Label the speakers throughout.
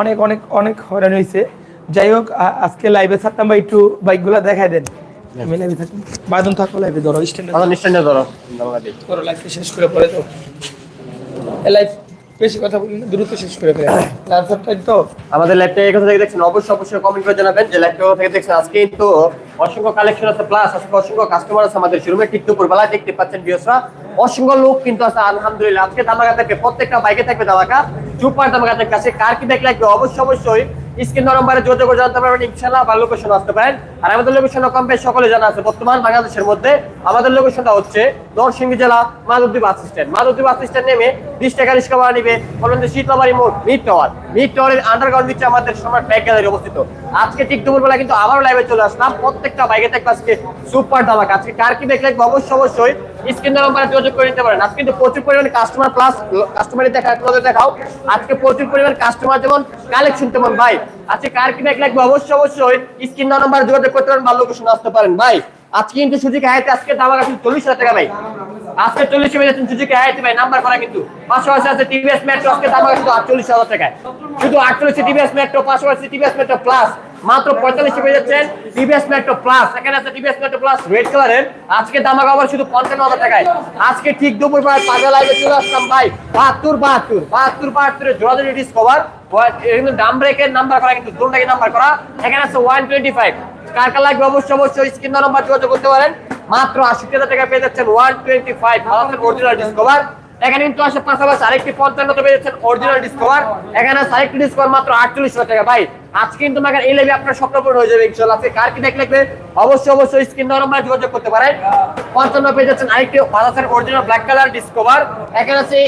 Speaker 1: অনেক অনেক অনেক হয়রান হয়েছে যাই হোক আজকে লাইভে থাকতাম বা একটু বাইকগুলো দেখাই দেন। আমি লাইভে বাদন থাকো লাইভে ধরো স্ট্যান্ডে
Speaker 2: আমার ধরো। দামাকা
Speaker 1: ধরো। লাইভটা শেষ করে পরে তো লাইভ বেশি কথা বলি না দ্রুত শেষ করে ফেলে। লাইভ তো
Speaker 2: আমাদের লাইভটা এই কথা থেকে দেখছেন অবশ্যই অবশ্যই কমেন্ট করে জানাবেন যে লাইভটা থেকে দেখছেন। আজকে কিন্তু অসংখ্য কালেকশন আছে প্লাস আজকে অসংখ্য কাস্টমার আছে আমাদের শোরুমে ঠিক দুপুর বেলা দেখতে পাচ্ছেন বিয়সরা অসংখ্য লোক কিন্তু আছে, আলহামদুলিল্লাহ। আজকে দামাকা থাকবে, প্রত্যেকটা বাইকে থাকবে দামাকা সুপার দামাকা থাকবে। কাছে কার কি দেখলে অবশ্যই অবশ্যই স্ক্রিন নম্বরে যোগাযোগ করে জানতে পারবেন, ইনশাআল্লাহ বা লোকেশন আসতে পারেন। আর আমাদের লোকেশন কম বেশ সকলে জানা আছে, বর্তমান বাংলাদেশের মধ্যে। আমাদের লোকেশনটা হচ্ছে নরসিংদী জেলা Madhabdwip bus stand. Madhabdwip bus stand নেমে বিশ টাকা রিক্সা ভাড়া নিবে বলবেন শীতলাবাড়ি মোড় মিড টাওয়ার মিড টাওয়ারের আন্ডারগ্রাউন্ড নিচে আমাদের সম্রাট ব্যাগ গ্যালারি অবস্থিত। আজকে ঠিক দুপুরবেলা কিন্তু আবারও লাইভে চলে আসলাম। প্রত্যেকটা বাইকে থাকবে আজকে সুপার দামাক আজকে কার কি দেখলে অবশ্যই অবশ্যই স্ক্রিন নাম্বারে যোগাযোগ করে নিতে পারেন। আজকে কিন্তু প্রচুর পরিমাণে কাস্টমার প্লাস কাস্টমারই দেখা দেখাও। আজকে প্রচুর পরিমাণে কাস্টমার যেমন কালেকশন তেমন, ভাই আজকে কার কি ব্যাগ লাগবে? অবশ্যই অবশ্যই। স্ক্রিন নাম্বারে যোগাযোগ করতে পারেন বা লোকেশন আসতে পারেন। ভাই, আজকে কিন্তু সুযোগ হায়াতে আজকে দাম আছে চল্লিশ হাজার টাকা, ভাই। আজকে চল্লিশ হাজার সুযোগে হায়াতে ভাই, নাম্বার করা কিন্তু। পাশাপাশি আছে টিভিএস মেট্রো আজকে দাম আছে আটচল্লিশ হাজার টাকায়। শুধু আটচল্লিশ টিভিএস মেট্রো পাশাপাশি টিভিএস মেট্রো প্লাস মাত্র পঁয়তাল্লিশ পেয়ে যাচ্ছেন টিভিএস মেট্রো প্লাস এখানে আছে টিভিএস মেট্রো প্লাস রেড কালারের আজকে দাম আবার শুধু পঞ্চান্ন হাজার টাকায়। আজকে ঠিক দুপুর পর পাগলা লাইভে চলে আসলাম, ভাই। বাহাত্তর বাহাত্তর বাহাত্তর, বাহাত্তরের জোড়াজোড়ি ডিসকভার আশি হাজার টাকা পেয়ে যাচ্ছেন one twenty five original Discover এখানে কিন্তু আসে আরেকটি পঞ্চান্ন পেয়ে যাচ্ছেন অরিজিনাল ডিসকভার এখানে আছে আরেকটি মাত্র আটচল্লিশ হাজার টাকা। ভাই, আজকে কিন্তু মাগার এই লেভে আপনার স্বপ্ন পূরণ হয়ে যাবে ইনশাল্লাহ কার কি দেখ অবশ্যই অবশ্যই স্ক্রিন নাম্বার যোগাযোগ করতে পারেন। পঞ্চান্ন পেয়ে যাচ্ছেন আরেকটি বাজাসের অরিজিনাল ব্ল্যাক কালার ডিসকভার এখানে আছে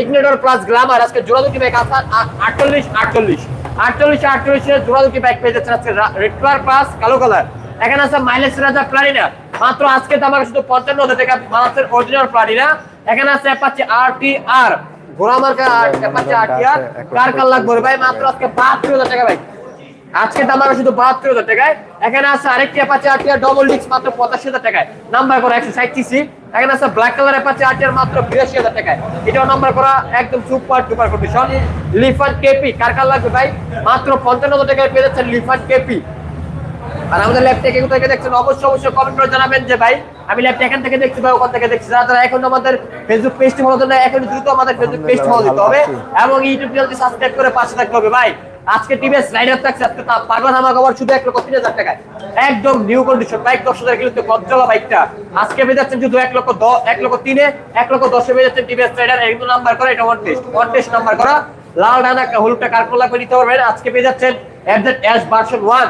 Speaker 2: ইগনিটর প্লাস গ্লামার আজকে জোড়া দুটি ব্যাগ আছে? আটচল্লিশ আটচল্লিশ। আটচল্লিশ আটচল্লিশের জোড়া দুটি ব্যাগ পেয়ে যাচ্ছেন আজকে রেড কালার প্লাস কালো কালার এখানে আছে মাইলেজ রাজা প্লারিনা মাত্র আজকে দাম আছে শুধু পঞ্চান্ন হাজার টাকা বাংলাদেশের অরিজিনাল প্লারিনা এখানে আছে অ্যাপাচি আর টি আর ঘোড়া মার্কা অ্যাপাচি আর টি আর কার কার লাগবে ভাই? মাত্র আজকে বাহাত্তর হাজার টাকা ভাই। আজকে দাম আছে শুধু বাহাত্তর হাজার টাকায়। এখানে আছে আরেকটি Apache R T R double disc মাত্র পঁচাশি হাজার টাকায়। নাম্বার করা একশো ষাট সিসি এখানে আছে ব্ল্যাক কালার অ্যাপাচি আর মাত্র বিরাশি হাজার টাকায়। এটাও নাম্বার করা একদম super duper condition Lifan KP কার কার লাগবে ভাই? মাত্র পঞ্চান্ন হাজার টাকায় পেয়ে যাচ্ছেন লিফান কেপি আর আমাদের ল্যাব থেকে কোথায় দেখছেন? অবশ্যই অবশ্যই কমেন্ট করে জানাবেন যে ভাই আমি ল্যাবটা এখান থেকে দেখছি বা ওখান থেকে দেখছি। যারা যারা এখন আমাদের ফেসবুক পেজটি ফলো দেন এখন দ্রুত আমাদের ফেসবুক পেজটি ফলো দিতে হবে এবং ইউটিউব চ্যানেলটি সাবস্ক্রাইব করে পাশে থাকতে হবে। ভাই আজকে টিভিএস রাইডার থাকছে আজকে তা পাগলা ধামা কভার শুধু এক লক্ষ তিন হাজার টাকায়। একদম নিউ কন্ডিশন বাইক দশ হাজার কিলোতে কজ্জলা বাইকটা। আজকে পেয়ে যাচ্ছেন শুধু এক লক্ষ দশ এক লক্ষ তিনে, এক লক্ষ দশে পেয়ে যাচ্ছেন টিভিএস রাইডার একদম নাম্বার করা, এটা one test one test number করা। লাল ডানা হলুদটা কার্কোলা করে নিতে পারবেন। আজকে পেয়ে যাচ্ছেন এফজেড এস ভার্সন ওয়ান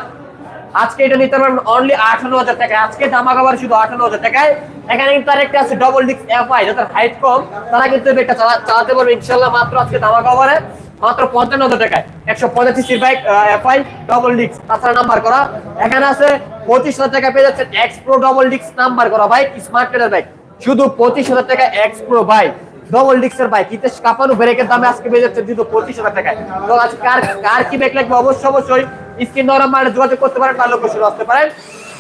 Speaker 2: আজকে এটা নিতে পারবেন অনলি আঠান্ন হাজার টাকায়। আজকে দামা খাবার শুধু আঠান্ন হাজার টাকায়। এখানে কিন্তু আরেকটা আছে ডবল ডিস্ক এফআই যাদের হাইট কম, তারা কিন্তু এটা চালাতে পারবে, ইনশাল্লাহ মাত্র আজকে দামা খাবারে মাত্র পঞ্চান্ন হাজার টাকায়। একশো পঁচাশি সির বাইক এফআই ডবল ডিস্ক তাছাড়া নাম্বার করা। এখানে আছে পঁচিশ হাজার টাকা পেয়ে যাচ্ছেন X pro double disc number করা বাইক স্মার্ট কার্ডের বাইক শুধু পঁচিশ হাজার টাকা এক্স প্রো বাইক ডবল ডিস্কের বাইক ইতেশ কাপানো ব্রেকের দামে আজকে পেয়ে যাচ্ছে শুধু পঁচিশ হাজার টাকায়। আজকে কার কার কি ব্যাগ লাগবে? অবশ্যই অবশ্যই স্ক্রিন দেওয়ার নাম্বারে যোগাযোগ করতে পারেন বা লোকেশন আসতে পারেন।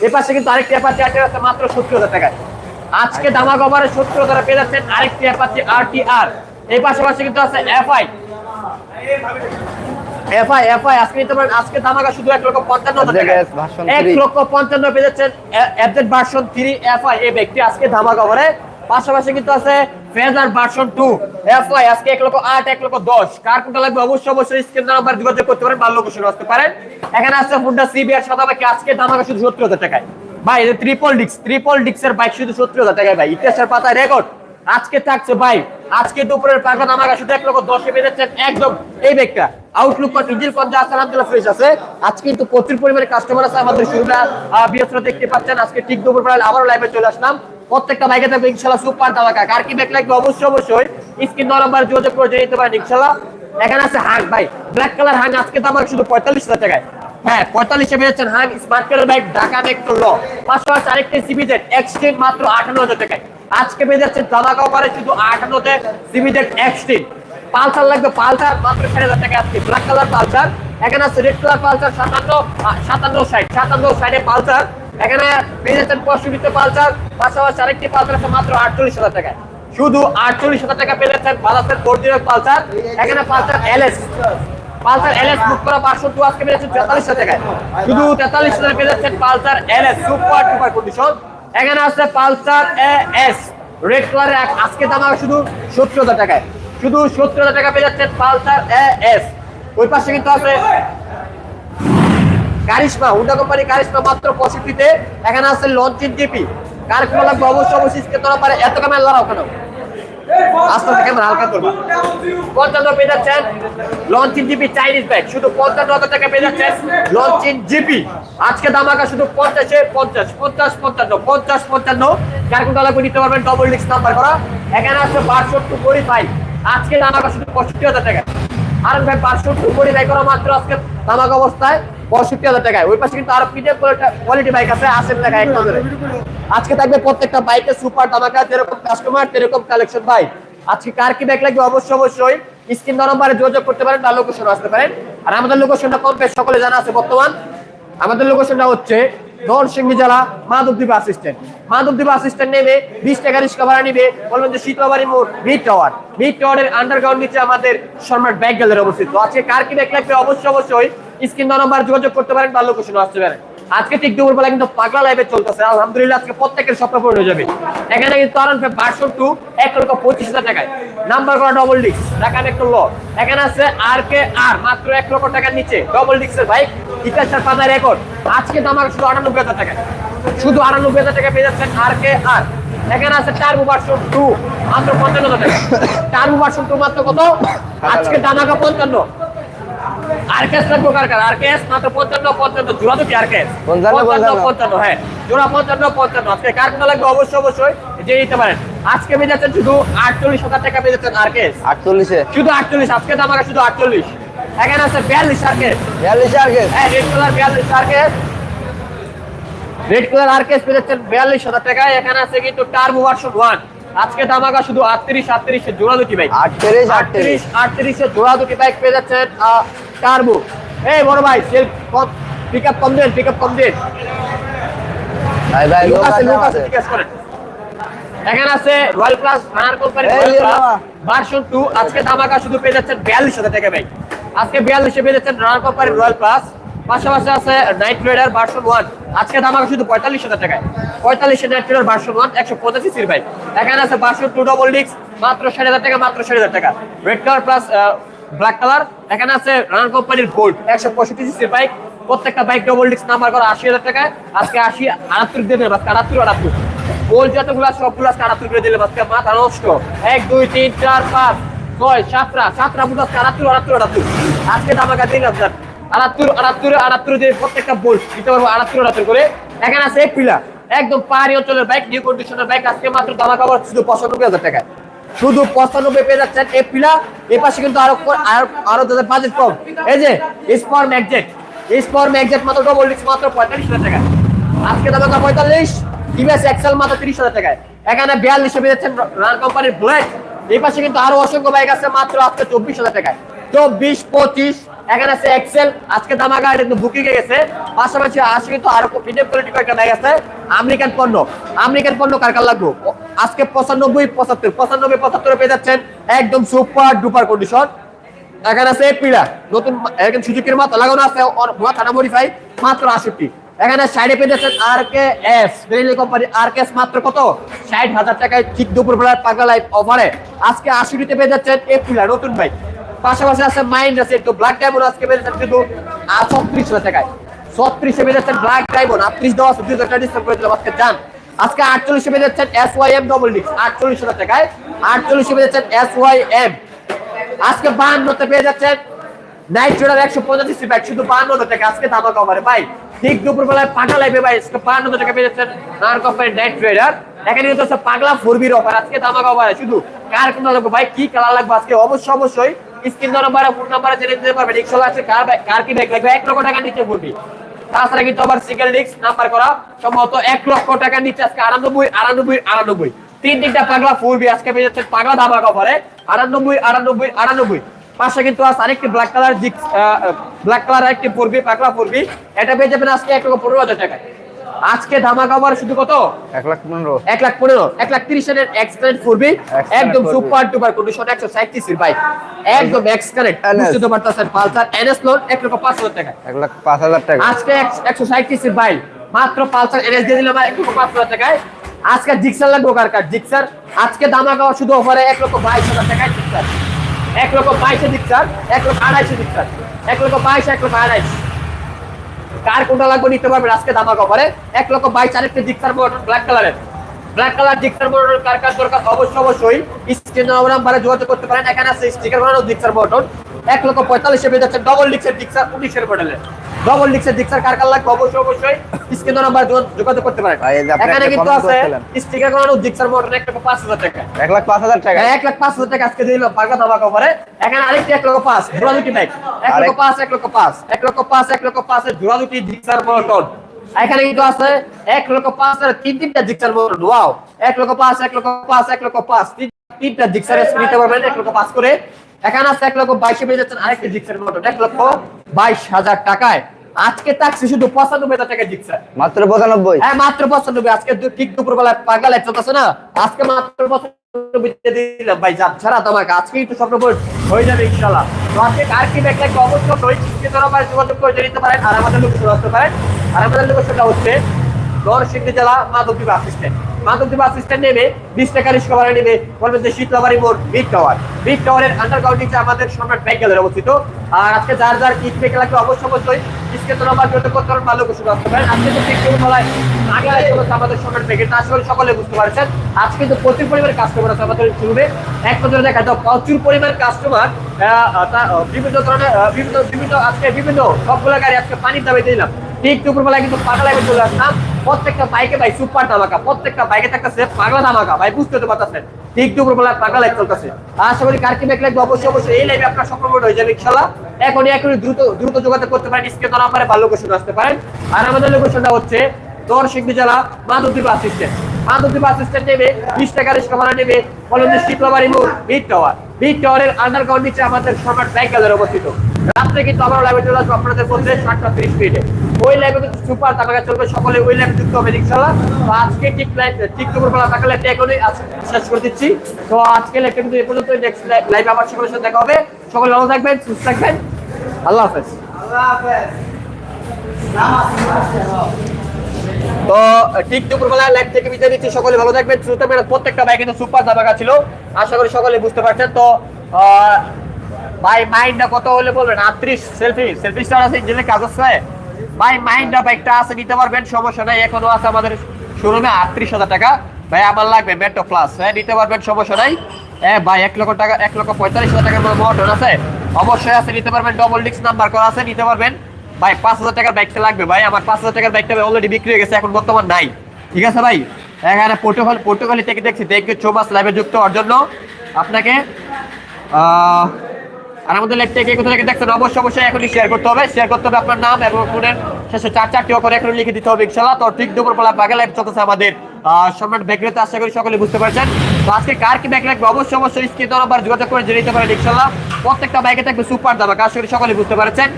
Speaker 2: এ পাশে কিন্তু আরেকটি অ্যাপাচি আছে, মাত্র সত্তর হাজার টাকায়। আজকে দামা কভারে সত্তর হাজার পেয়ে যাচ্ছেন আরেকটি অ্যাপাচি আরটি আর এই পাশাপাশি কিন্তু আছে এফআই এফআই এফআই আজকে নিতে পারেন আজকে দামাকা শুধু এক লক্ষ পঞ্চান্ন
Speaker 3: version
Speaker 2: এক লক্ষ পঞ্চান্ন পেয়ে যাচ্ছেন এফজেড ভার্সন থ্রি এফআই এই ব্যক্তি আজকে ধামা কভারে পাশাপাশি কিন্তু আছে ফেজার ভার্সন টু এফআই আজকে এক লক্ষ আট এক লক্ষ দশ। কার কোনটা লাগবে? অবশ্যই অবশ্যই স্ক্রিন নাম্বার যোগাযোগ করতে পারেন বা লোকেশন আসতে পারেন এখানে আছে হুন্ডা সিবিআর সাদা বাকি আজকে ধামাকা শুধু সত্তর হাজার টাকায়। ভাই ট্রিপল ডিক্স ট্রিপল ডিক্সের বাইক শুধু সত্তর হাজার টাকায় ভাই। ইতিহাসের পাতায় রেকর্ড আজকে থাকছে ভাই, আজকে দুপুরের পাকা দামাকা শুধু এক লক্ষ দশে বেঁধেছেন, একদম এই ব্যাগটা। আউটলুক আছে, আলহামদুলিল্লাহ ফ্রেশ আছে। আজকে কিন্তু প্রচুর পরিমাণে কাস্টমার আছে আমাদের দেখতে পাচ্ছেন। আজকে ঠিক দুপুর আবারও লাইভে চলে আসলাম। প্রত্যেকটা বাইকে থাকবে ইনশাল্লাহ সুপার দামাকা কার কি ব্যাগ লাগবে? অবশ্যই অবশ্যই স্ক্রিন নাম্বার যোগাযোগ করে নিতে পারেন ইনশাল্লাহ। এখানে আছে হাং ভাই। ব্ল্যাক কালার হাং আজকে দাম শুধু পঁয়তাল্লিশ হাজার টাকায়। হ্যাঁ পঁয়তাল্লিশে বেড়েছেন হাং স্মার্ট কালার বাইক ঢাকা ল। আরেকটি সিবিজেড মাত্র আঠান্ন হাজার টাকায়। আজকে পেয়ে যাচ্ছে দাদা কাউপারে শুধু আঠান্নতে সিবিজেড এক্সটেন পালসার লাগবে, পালসার, মাত্র ষাট হাজার টাকা আজকে। ব্ল্যাক কালার পালসার, এখানে আছে রেড কালার পালসার, সাতান্ন সাতান্ন সাইড সাতান্ন সাইডে পালসার। এখানে পেয়ে যাচ্ছেন পঁয়ষট্টিতে পালসার, পাশাপাশি আরেকটি পালসার আছে মাত্র আটচল্লিশ হাজার টাকায়। শুধু আটচল্লিশ হাজার টাকা পেয়ে যাচ্ছেন বাজাজের অরিজিনাল পালসার। এখানে Pulsar LS Pulsar LS book করা পাঁচশো টু আজকে পেয়ে যাচ্ছেন তেতাল্লিশ হাজার টাকায়। শুধু তেতাল্লিশ হাজার পেয়ে যাচ্ছেন Pulsar LS super duper condition এখানে আছে পালসার এস রেড কালারের আজকে দাম হবে শুধু সত্তর হাজার টাকায়। শুধু সত্তর হাজার টাকা পেয়ে যাচ্ছেন পালসার এস ওই পাশে কিন্তু আছে কারিশমা হুন্ডা কোম্পানি কারিশমা মাত্র পঁয়ষট্টিতে। এখানে আছে লঞ্চিন জিপি। কার লাগবে অবশ্যই অবশ্যই তোরা পারে। এত কামে লড়াও কেন? লঞ্চিন জিপি চাইনিজ ব্যাগ শুধু পঞ্চান্ন হাজার টাকা আজকে দাম শুধু পঞ্চাশে পঞ্চাশ পঞ্চাশ পঞ্চান্ন পঞ্চাশ পঞ্চান্ন। কার কোনটা লাগবে নিতে পারবেন ডবল নাম্বার করা। এখানে আছে বাষট্টি কোটি আজকে দাম শুধু পঁয়ষট্টি হাজার টাকা। আর ভাই, বাষট্টি কোটি বাইক করা মাত্র আজকে দামাক অবস্থায়। পঁয়ষট্টি হাজার টাকায়। ওই পাশে কিন্তু আরও কোয়ালিটি বাইক আছে আজকে থাকবে প্রত্যেকটা সুপার যেরকম কাস্টমার যেরকম কালেকশন বাইক আজকে কার কি লাগবে? অবশ্যই অবশ্যই স্ক্রিন যোগাযোগ করতে পারেন লোকেশন আসতে পারেন। আর আমাদের লোকেশনটা সকলে জানা আছে বর্তমান। আমাদের লোকেশনটা হচ্ছে জেলা মাধবদ্বীপ মাধবদ্বীপ বিশ টাকা রিক্সা ভাড়া নিবে। বলবেন যে শীতলাবাড়ি মোড় মিড টাওয়ার মিড টাওয়ারের আন্ডারগ্রাউন্ড নিচে আমাদের সম্রাট ব্যাগ গ্যালারি অবস্থিত। আজকে কার কি ব্যাগ লাগবে? অবশ্যই অবশ্যই স্ক্রিন নাম্বার যোগাযোগ করতে পারেন বা লোকেশন আসতে পারেন আজকে ঠিক দুপুর বেলা কিন্তু পাগলা লাইভে চলতেছে। আলহামদুলিল্লাহ, আজকে প্রত্যেকের স্বপ্ন পূরণ হয়ে যাবে। এখানে কিন্তু আরাম ভার্সন টু এক লক্ষ পঁচিশ হাজার টাকায়। নাম্বার করা ডবল ডিস্ক টাকা একটু ল এখানে আছে আর কে আর মাত্র এক লক্ষ টাকার নিচে। ডবল ডিস্কের বাইক ইতিহাসের পাতা রেকর্ড আজকে দাম আছে শুধু আটানব্বই হাজার টাকা শুধু আটানব্বই হাজার টাকা পেয়ে যাচ্ছেন আর কে আর এখানে আছে টার্বো ভার্সন টু মাত্র পঞ্চান্ন টাকা টার্বো ভার্সন টু মাত্র কত? আজকে দাম আঁকা পঞ্চান্ন। আরকেএস লাগবে কার আরকেএস মাত্র পঞ্চান্ন পঞ্চান্ন। জোড়া দুটি আরকেএস
Speaker 3: পঞ্চান্ন, পঞ্চান্ন।
Speaker 2: পঞ্চান্ন হ্যাঁ। জোড়া পঞ্চান্ন পঞ্চান্ন। আজকে কার কোনটা লাগবে? অবশ্যই অবশ্যই। যে নিতে পারেন। আজকে পেয়ে যাচ্ছেন শুধু আটচল্লিশ হাজার টাকা পেয়ে যাচ্ছেন আরকেএস
Speaker 3: আটচল্লিশে?
Speaker 2: শুধু আটচল্লিশ। আজকে দাম আগে শুধু আটচল্লিশ। এখানে আছে বিয়াল্লিশ আরকেএস
Speaker 3: বিয়াল্লিশে আর কে
Speaker 2: হ্যাঁ রেড কালার বিয়াল্লিশ আরকেএস রেড কালার আরকেএস পেয়ে যাচ্ছেন বিয়াল্লিশ হাজার টাকায়। এখানে আছে কিন্তু টার্বো ভার্সন ওয়ান আজকে দাম শুধু আটত্রিশ আটত্রিশ জোড়া দুটি বাইক
Speaker 3: আটত্রিশ আটত্রিশ।
Speaker 2: আটত্রিশ আটত্রিশে জোড়া দুটি বাইক পেয়ে যাচ্ছেন টার্বো এই বড় ভাই কম পিক আপ কম দেন পিক আপ কম দেন।
Speaker 3: ভাই ভাই
Speaker 2: লোক আছে লোক আছে। জিজ্ঞেস করেন। এখানে আছে Royal plus Runner company. Version 2 আজকে দামাকা শুধু পেয়ে যাচ্ছেন 42000 টাকা ভাই। আজকে 42 পেয়ে যাচ্ছেন রানার কোম্পানি রয়্যাল প্লাস পাশাপাশি আছে নাইট রাইডার ভার্সন 1 আজকে দামাকা শুধু 45000 টাকায়। 45 নাইট রাইডার ভার্সন 1 185 সিসির ভাই। এখানে আছে ভার্সন 2 ডবল ডিক্স মাত্র 60000 টাকা মাত্র 60000 টাকা। Red colour plus black colour এখানে আছে রানার কোম্পানির গোল্ড 165 সিসির বাইক প্রত্যেকটা বাইক ডবল ডিক্স নাম্বার করা 80000 টাকা আজকে 80 78 দিয়ে দেবেন আজকে 78 78 গোল যতগুলো সবগুলো কারাতুর করে দিলে আজকে মাথা নষ্ট। এক, দুই, তিন, চার, পাঁচ, ছয়, সাতটা সাতটা বুঝা আটাত্তর আটাত্তর আটাত্তর। আজকে দামাকা তিন হাজার আটাত্তর আটাত্তর আটাত্তর দিয়ে প্রত্যেকটা বোল দিতে পারব আটাত্তর আটাত্তর করে। এখানে আছে এক পিলা একদম পাহাড়ি অঞ্চলের বাইক নিউ কন্ডিশনের বাইক আজকে মাত্র দামাকা আবার শুধু পঁচানব্বই হাজার টাকায়। শুধু পঁচানব্বই পেয়ে যাচ্ছেন এই পিলা। এই পাশে কিন্তু আরও আরও তাদের বাজেট কম। এই যে স্পর ম্যাগজেট স্পর ম্যাগজেট মাত্র ডবল ডিস্ক মাত্র পঁয়তাল্লিশ হাজার টাকা আজকে দাদা পঁয়তাল্লিশ। টিভিএস এক্সেল মাত্র তিরিশ হাজার টাকায়। এখানে বিয়াল্লিশে পেয়ে যাচ্ছেন রান কোম্পানির বুলেট এই পাশে কিন্তু আরও অসংখ্য বাইক আছে, মাত্র আজকে চব্বিশ হাজার টাকায়। চব্বিশ, পঁচিশ, এখানে আছে এক্সেল আজকে দামাকা এটা গেছে। পাশাপাশি আসে কিন্তু আরও মিডিয়াম কোয়ালিটি পণ্য। আমেরিকান পণ্য কার কার লাগবে? আজকে পঁচানব্বই, পঁচাত্তর। পঁচানব্বই, পঁচাত্তরে পেয়ে যাচ্ছেন একদম সুপার ডুপার কন্ডিশন এখানে আছে পিড়া। নতুন একদম সুজুকির মাত্র লাগানো আছে মডিফাই মাত্র আষট্টি এখানে সাইডে পেয়ে যাচ্ছেন R K S company R K S মাত্র কত? ষাট হাজার টাকায় ঠিক দুপুর বেলার পাগলা লাইফ অফারে আজকে আশিটিতে পেয়ে যাচ্ছেন এ পিলা নতুন বাইক পাশাপাশি আছে মাইন্ড আছে, একটু ব্ল্যাক ডায়মন্ড আজকে যাচ্ছেন কিন্তু ছত্রিশ হাজার টাকায় ছত্রিশে যাচ্ছেন ব্ল্যাক ডায়মন্ড আটত্রিশ আছে, দুই হাজার টাকা ডিসকাউন্ট করে আজকে যান আজকে আটচল্লিশে যাচ্ছেন এস ওয়াই এম ডবল ডিক্স আটচল্লিশ হাজার টাকায় আটচল্লিশে যাচ্ছেন এস ওয়াই এম আজকে বাহান্নতে পেয়ে যাচ্ছেন নাইট রাইডার একশো পঁচাশি সি বাইক শুধু বাহান্ন টাকা, আজকে দামা কমারে ভাই। ঠিক দুপুর বেলায় পাগলা লাইফে ভাই, আজকে বাহান্ন টাকা পেয়ে যাচ্ছেন নার কোম্পানি নাইট রাইডার এখানে কিন্তু পাগলা ফোরবির অফার আজকে দামা কমারে শুধু। কার কোন লাগবে, ভাই, কি কালার লাগবে আজকে? অবশ্যই অবশ্যই স্ক্রিন নাম্বার ফোন নাম্বারে জেনে রিক্সা আছে, কার কার কি বাইক লাগবে? এক লক্ষ টাকা নিচে পড়বি। তাছাড়া কিন্তু আবার সিঙ্গেল ডিস্ক নাম্বার করা, সম্ভবত এক লক্ষ টাকা নিচে, আজকে আটানব্বই আটানব্বই আটানব্বই। তিন তিনটা পাগলা ফুরবি আজকে পেয়ে যাচ্ছে পাগলা দামা কভারে আটানব্বই আটানব্বই আটানব্বই। পাশে কিন্তু আছে আরেকটি ব্ল্যাক কালার ব্ল্যাক কালার একটি পড়বি, পাগলা পড়বি। এটা পেয়ে যাবেন আজকে এক লক্ষ পনেরো হাজার টাকায়। আজকে ধামাকা অফার শুধু কত?
Speaker 3: এক লাখ পনেরো।
Speaker 2: এক লাখ পনেরো। এক লাখ তিরিশ হাজার এক্স কানেক্ট করবি একদম। সুপার ডুপার কন্ডিশন একশো সাঁত্রিশের বাইক একদম এক্স কানেক্ট
Speaker 3: NS
Speaker 2: বুঝতে পারতেছেন পালসার এনএস লোন এক লক্ষ পাঁচ হাজার টাকা।
Speaker 3: এক লাখ পাঁচ হাজার টাকা।
Speaker 2: আজকে একশো সাঁত্রিশের বাইক মাত্র পালসার এনএস দিয়ে দিলাম এক লক্ষ পাঁচ হাজার টাকায়। আজকে জিক্সার লাগবে কার কার? জিক্সার আজকে গাওয়া শুধু অফারে এক লক্ষ বাইশ হাজার টাকায় জিক্সার এক লক্ষ বাইশে জিক্সার এক লক্ষ আড়াইশে জিক্সার এক লক্ষ বাইশ এক লক্ষ আড়াইশ। কার কোনটা লাগবে নিতে পারবেন? আজকে দামা কভারে এক লক্ষ বাইশ আরেকটা জিক্সার বোর্ড ব্ল্যাক কালারের ব্ল্যাক কালার জিক্সার মডেল কার কার দরকার? অবশ্যই অবশ্যই। স্ক্রিন নাম্বারে যোগাযোগ করতে পারেন। এখানে আছে স্টিকার বানানো জিক্সার মডেল এক লক্ষ পঁয়তাল্লিশে পেয়ে যাচ্ছে ডবল ডিক্সের উনিশের মডেলের ডবল ডিক্সের কার কার লাগবে অবশ্যই অবশ্যই স্ক্রিন নাম্বার যোগাযোগ করতে পারেন এখানে কিন্তু আছে স্টিকার জিক্সার মডেল এক লক্ষ পাঁচ হাজার টাকা
Speaker 3: এক লাখ পাঁচ হাজার টাকা
Speaker 2: এক লাখ পাঁচ হাজার টাকা আজকে দিল কভারে এখানে আরেকটি এক লক্ষ পাঁচ জোড়া দুটি এক লক্ষ পাঁচ এক লক্ষ পাঁচ এক লক্ষ পাঁচ এক লক্ষ পাঁচ জোড়া দুটি মটন এখানে কিন্তু আছে এক লক্ষ পাঁচ তিন তিনটা জিক্সার মটন ওয়াও এক লক্ষ পাঁচ এক লক্ষ পাঁচ এক লক্ষ পাঁচ তিন- তিনটা জিক্সার নিতে পারবেন এক লক্ষ পাঁচ করে। এখানে আছে এক লক্ষ বাইশে পেয়ে যাচ্ছেন আরেকটি জিক্সার মটন এক লক্ষ বাইশ হাজার টাকায়। আজকে থাকছে শুধু পঁচানব্বই হাজার টাকা জিক্সার।
Speaker 3: মাত্র পঁচানব্বই?
Speaker 2: হ্যাঁ মাত্র পঁচানব্বই। আজকে ঠিক দুপুর বেলা পাগল চলতেছে না? আজকে মাত্র পঁচানব্বই দিলাম। ভাই যা ছাড়া তোমাকে আজকে একটু স্বপ্ন হয়ে যাবে ইনশাল্লাহ তো আজকে আর কি ব্যাগ লাগবে অবশ্যই যোগাযোগ করে নিতে পারেন আর আমাদের আসতে পারেন। আর আমাদের লোকেশনটা হচ্ছে নরসিংদী জেলা Madhabdwip bus stand. Bus stand নেমে বিশ টাকা বলবেন যে শীতলাবাড়ি মোড় বিগ টাওয়ার। বিগ টাওয়ারের আমাদের সম্রাট অবস্থিত। আর আজকে যার যার লাগবে অবশ্যই আগে আমাদের আসলে সকলে বুঝতে পারছেন। আজকে প্রচুর কাস্টমার প্রচুর পরিমাণ কাস্টমার বিভিন্ন ধরনের বিভিন্ন বিভিন্ন আজকে বিভিন্ন সবগুলো গাড়ি আজকে পানির দামে দিলাম ঠিক দুপুরবেলায় কিন্তু পাগলা চলে আসলাম প্রত্যেকটা বাইকে ভাই সুপার ধামাকা, প্রত্যেকটা বাইকে পাগলা ধামাকা, ভাই বুঝতে তো পাগলা চলতেছে। আশা করি লাগবে? অবশ্যই অবশ্যই এই লাইভে আপনার হয়ে যাবে এখনই দ্রুত দ্রুত যোগাযোগ করতে পারেন নাম্বারে ভালো লোকেশন আসতে পারেন। আর আমাদের লোকেশনটা হচ্ছে দর্শিংদী জেলা মাধবদ্বীপ বাস নেবে, বিশ টাকা রিক্সা ভাড়া নেবে মোড় বিগ টাওয়ার বিগ টাওয়ারের আন্ডারগ্রাউন্ড নিচে আমাদের সম্রাট ব্যাংক অবস্থিত। রাত্রে কিন্তু আমরা লাইভে চলে আসব আপনাদের মধ্যে, সাতটা তিরিশ মিনিটে। ওই লাইভে কিন্তু সুপার টাকা চলবে সকলে ওই লাইভে যুক্ত হবে ইনশাল্লাহ তো আজকে ঠিক লাইভ ঠিক দুপুর বেলা টাকা লাইভটা এখনই শেষ করে দিচ্ছি। তো আজকে লাইভটা কিন্তু এ পর্যন্ত নেক্সট লাইভে আবার সকলের সাথে দেখা হবে। সকলে ভালো থাকবেন সুস্থ থাকবেন। আল্লাহ হাফেজ। তো ঠিক দুপুরবেলা লাইভ থেকে বিদায় নিচ্ছি সকলে ভালো থাকবেন প্রত্যেকটা বাইক কিন্তু সুপার দাবাকা ছিল। আশা করি সকলে বুঝতে পারছেন। তো আহ, ভাই মাইন্ডটা কত হলে বলবেন? আটত্রিশ সেলফি সেলফি স্টার আছে ইঞ্জিনের কাগজ আছে? ভাই মাইন্ডটা বাইকটা আছে, নিতে পারবেন, সমস্যা নাই, এখনও আছে আমাদের শোরুমে আটত্রিশ হাজার টাকা। ভাই, আমার লাগবে মেট্রো প্লাস হ্যাঁ নিতে পারবেন, সমস্যা নাই। হ্যাঁ ভাই, এক লক্ষ টাকা, এক লক্ষ পঁয়তাল্লিশ হাজার টাকার মডেল আছে। অবশ্যই আছে, নিতে পারবেন ডবল ডিক্স নাম্বার করা আছে, নিতে পারবেন। ভাই, পাঁচ হাজার টাকার বাইকটা লাগবে, ভাই। আমার পাঁচ হাজার টাকার বাইকটা অলরেডি বিক্রি হয়ে গেছে, এখন বর্তমান নাই। ঠিক আছে, ভাই? এখানে পোর্টোকল পোর্টোকলি থেকে দেখছি, দেখবে চৌমাস লাইভে যুক্ত হওয়ার জন্য। আপনাকে আর আমাদের কোথা থেকে দেখছেন, অবশ্যই অবশ্যই এখনই শেয়ার করতে হবে। শেয়ার করতে হবে আপনার নাম এবং শেষে চার চারটি অক্ষর এখনই লিখে দিতে হবে ইনশাল্লাহ তো ঠিক লাইভ চলতেছে আমাদের সম্রাট আশা করি সকলে বুঝতে পারছেন। আজকে কার কি ব্যাগ লাগবে? অবশ্যই অবশ্যই স্ক্রিন যোগাযোগ করে জেনে নিতে পারেন ইনশাল্লাহ প্রত্যেকটা বাইকে থাকবে সুপার দাম আশা করি সকলে বুঝতে পারছেন।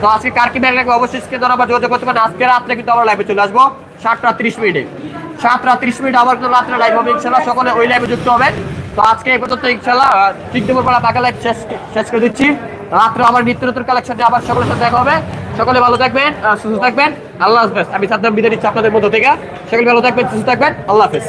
Speaker 2: তো আজকে কার কি ব্যাগ লাগবে? অবশ্যই স্ক্রিন যোগাযোগ করতে পারেন। আজকে রাত্রে কিন্তু আমরা লাইভে চলে আসব, সাতটা ত্রিশ মিনিটে। সাতটা ত্রিশ মিনিট আবার কিন্তু রাত্রে লাইভ হবে ইনশাল্লাহ সকলে ওই লাইভে যুক্ত হবে তো আজকে এই পর্যন্ত ইনশাল্লাহ ঠিক দুপুর বাঘা লাইভ শেষ শেষ করে দিচ্ছি। রাত্রে আবার নিত্য নতুন কালেকশন আবার সকলের সাথে দেখা হবে। সকলে ভালো থাকবেন সুস্থ থাকবেন। আল্লাহ হাফেজ। আমি সাদ্দাম বিদায় নিচ্ছি আপনাদের মধ্য থেকে। সকলে ভালো থাকবেন, সুস্থ থাকবেন। আল্লাহ হাফেজ।